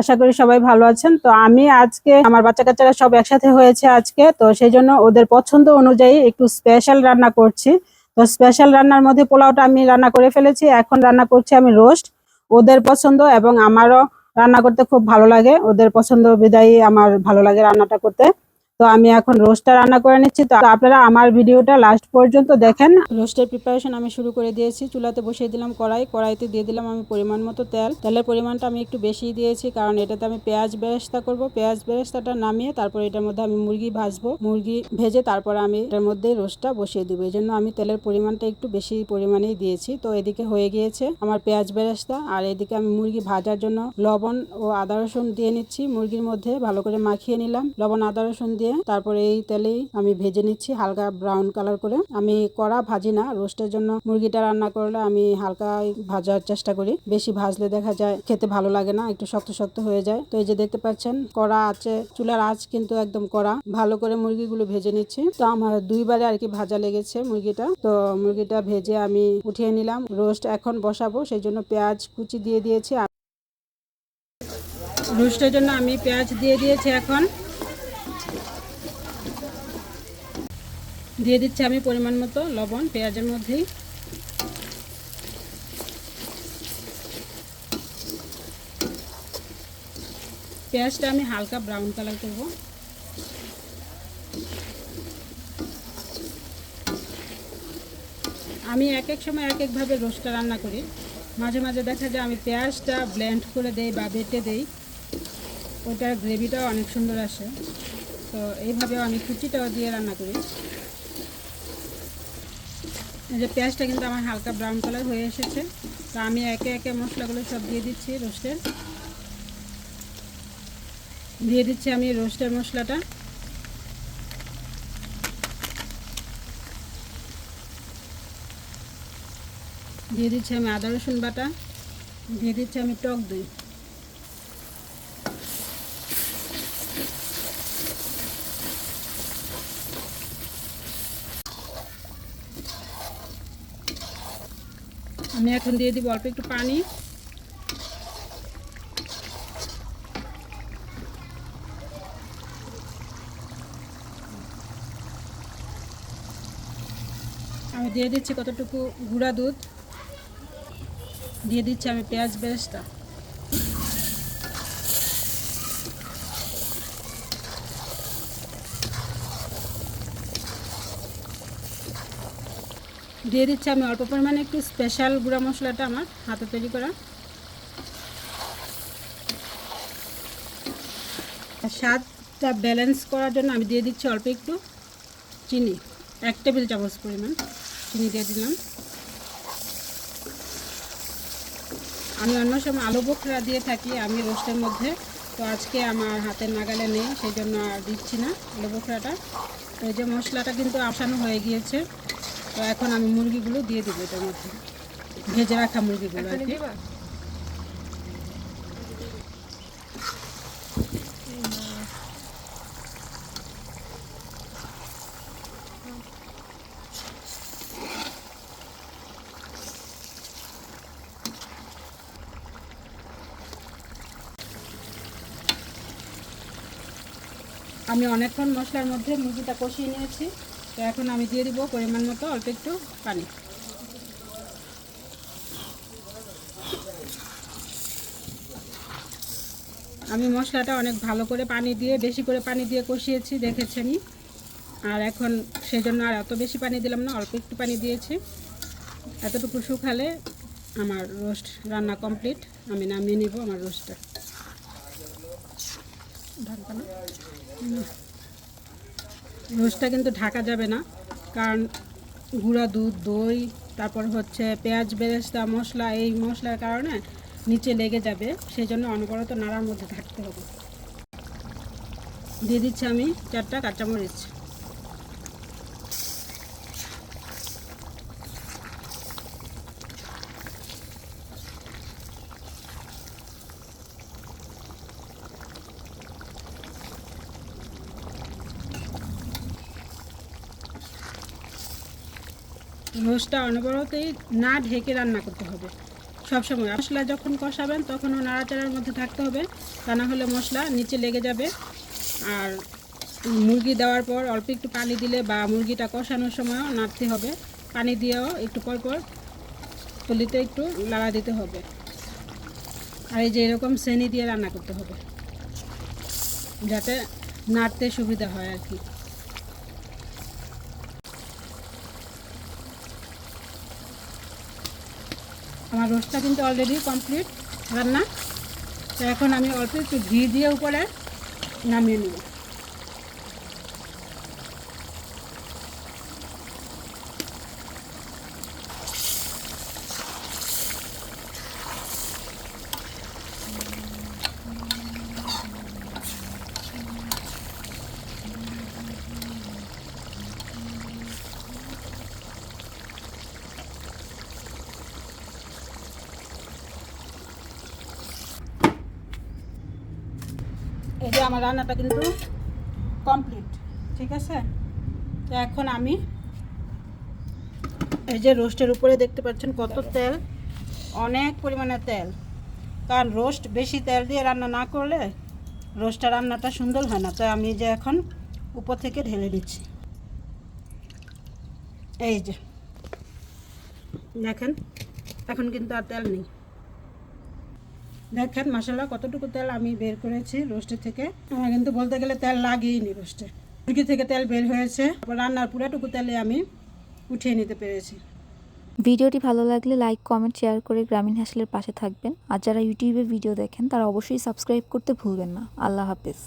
আশা করি সবাই ভালো আছেন। তো আমি আজকে, আমার বাচ্চা কাচ্চারা সব একসাথে হয়েছে আজকে। তো সেই জন্য ওদের পছন্দ অনুযায়ী একটু স্পেশাল রান্না করছি। তো স্পেশাল রান্নার মধ্যে পোলাওটা আমি রান্না করে ফেলেছি। এখন রান্না করছি আমি রোস্ট ওদের পছন্দ এবং আমারও রান্না করতে খুব ভালো লাগে। ওদের পছন্দ বিদায়ী আমার ভালো লাগে রান্নাটা করতে। তো আমি এখন রোস্টটা রান্না করে নিচ্ছি। তো আপনারা আমার ভিডিওটা লাস্ট পর্যন্ত দেখেন। রোস্টের প্রিপারেশন আমি শুরু করে দিয়েছি। চুলাতে বসিয়ে দিলাম কড়াই। কড়াইতে দিয়ে দিলাম আমি পরিমাণ মতো তেল। তেলের পরিমাণটা আমি একটু বেশি দিয়েছি, কারণ এটাতে আমি পেঁয়াজ বেরেস্তা করব। পেঁয়াজ বেরেস্তাটা নামিয়ে তারপর এটার মধ্যে আমি মুরগি ভাজবো। মুরগি ভেজে তারপর আমি এটার মধ্যে রোস্টটা বসিয়ে দিব। এই জন্য আমি তেলের পরিমাণটা একটু বেশি পরিমাণেই দিয়েছি। তো এদিকে হয়ে গিয়েছে আমার পেঁয়াজ বেরেস্তা। আর এদিকে আমি মুরগি ভাজার জন্য লবণ ও আদা রসুন দিয়ে নিচ্ছি। মুরগির মধ্যে ভালো করে মাখিয়ে নিলাম। লবণ, আদা রসুন দিয়ে তারপরে এই তেলেই আমি ভেজে নিচ্ছি হালকা ব্রাউন কালার করে। আমি কড়া ভাজি না রোস্টের জন্য মুরগিটা রান্না করলে আমি হালকা ভাজার চেষ্টা করি। বেশি ভাজলে দেখা যায় খেতে ভালো লাগে না, একটু শক্ত শক্ত হয়ে যায়। তো এই যে দেখতে পাচ্ছেন, কড়া আছে, চুলার আঁচ কিন্তু একদম কড়া। ভালো করে মুরগিগুলো ভেজে নিচ্ছি। তো আমার দুইবারে আর কি ভাজা লেগেছে মুরগিটা। তো মুরগিটা ভেজে আমি উঠিয়ে নিলাম। রোস্ট এখন বসাবো, সেই জন্য পেঁয়াজ কুচি দিয়ে দিয়েছি। রোস্টের জন্য আমি পেঁয়াজ দিয়ে দিয়েছি এখন। দিয়ে দিচ্ছি আমি পরিমাণ মতো লবণ, পেঁয়াজের মধ্যেই। পেঁয়াজটা আমি হালকা ব্রাউন কালার করব। আমি এক এক সময় এক একভাবে রোস্টটা রান্না করি। মাঝে মাঝে দেখা যায় আমি পেঁয়াজটা ব্লেন্ড করে দেই বা বেটে দেই। ওটার গ্রেভিটাও অনেক সুন্দর আসে। তো এইভাবে আমি কুচিটাও দিয়ে রান্না করি। যে পেঁয়াজটা কিন্তু আমার হালকা ব্রাউন কালার হয়ে এসেছে। তো আমি একে একে মশলাগুলো সব দিয়ে দিচ্ছি রোস্টের। দিয়ে দিচ্ছি আমি রোস্টের মশলাটা। দিয়ে দিচ্ছি আমি আদা রসুন বাটা। দিয়ে দিচ্ছি আমি টক দই। আমি এখন দিয়ে দিব অল্প একটু পানি। আমি দিয়ে দিচ্ছি কতটুকু গুঁড়া দুধ। দিয়ে দিচ্ছি আমি পেঁয়াজ বেরেস্তা। দিয়ে দিচ্ছি আমি অল্প পরিমাণে একটু স্পেশাল গুঁড়া মশলাটা আমার হাতে তৈরি করা। স্বাদটা ব্যালেন্স করার জন্য আমি দিয়ে দিচ্ছি অল্প একটু চিনি, এক টেবিল চামচ পরিমাণ চিনি দিয়ে দিলাম। আমি অন্য সময় আলু বোখরা দিয়ে থাকি, আমি রোস্টের মধ্যে, তো আজকে আমার হাতের নাগালে নেই, সেই জন্য আর দিচ্ছি না আলু বোখরাটা। তো এই যে মশলাটা কিন্তু আসানো হয়ে গিয়েছে তো এখন আমি মুরগিগুলো দিয়ে দেবো এটার মধ্যে। ভেজে রাখা মুরগিগুলো আর কি। আমি অনেকক্ষণ মশলার মধ্যে মুরগিটা কষিয়ে নিয়েছি। তো এখন আমি দিয়ে দিব পরিমাণ মতো অল্প একটু পানি। আমি মশলাটা অনেক ভালো করে পানি দিয়ে, বেশি করে পানি দিয়ে কষিয়েছি, দেখেছেনই। আর এখন সেজন্য আর এত বেশি পানি দিলাম না, অল্প একটু পানি দিয়েছি। এতটুকু শুকালে আমার রোস্ট রান্না কমপ্লিট। আমি নামিয়ে নিব আমার রোস্টটা। ঢাকা না রোস্টটা কিন্তু ঢাকা যাবে না। কারণ গুঁড়া দুধ, দই, তারপর হচ্ছে পেঁয়াজ, বেরেস্তা, মশলা, এই মশলার কারণে নিচে লেগে যাবে। সেই জন্য অনবরত নাড়ার মধ্যে থাকতে হবে। দিয়ে দিচ্ছি আমি চারটা কাঁচামরিচ। রোস্টটা অনবরতই না ঢেকে রান্না করতে হবে। সবসময় মশলা যখন কষাবেন তখনও নাড়াচাড়ার মধ্যে থাকতে হবে। তা না হলে মশলা নিচে লেগে যাবে। আর মুরগি দেওয়ার পর অল্প একটু পানি দিলে বা মুরগিটা কষানোর সময়ও নাড়তে হবে। পানি দিয়েও একটু পর পর তুলিতে একটু লাড়া দিতে হবে। আর এই যে এরকম শ্রেণি দিয়ে রান্না করতে হবে। যাতে নাড়তে সুবিধা হয় আর কি। আমার রোস্টটা কিন্তু অলরেডি কমপ্লিট রান্না। তো এখন আমি অল্প একটু ঘি দিয়ে উপরে নামিয়ে নেব। এই যে আমার রান্নাটা কিন্তু কমপ্লিট ঠিক আছে? তো এখন আমি এই যে রোস্টের উপরে দেখতে পাচ্ছেন কত তেল অনেক পরিমাণে তেল। কারণ রোস্ট বেশি তেল দিয়ে রান্না না করলে রোস্টটা রান্নাটা সুন্দর হয় না। তো আমি যে এখন উপর থেকে ঢেলে দিচ্ছি। এই যে দেখেন এখন কিন্তু আর তেল নেই। দেখেন মশলা কতটুকু তেল আমি বের করেছি রোস্টের থেকে। আমার কিন্তু বলতে গেলে তেল লাগেইনি রোস্টে। মুরগি থেকে তেল বের হয়েছে। রান্নার পুরাটুকু তেলে আমি উঠিয়ে নিতে পেরেছি। ভিডিওটি ভালো লাগলে লাইক, কমেন্ট, শেয়ার করে গ্রামীণ হ্যাসেলের পাশে থাকবেন। আর যারা ইউটিউবে ভিডিও দেখেন, তারা অবশ্যই সাবস্ক্রাইব করতে ভুলবেন না। আল্লাহ হাফেজ।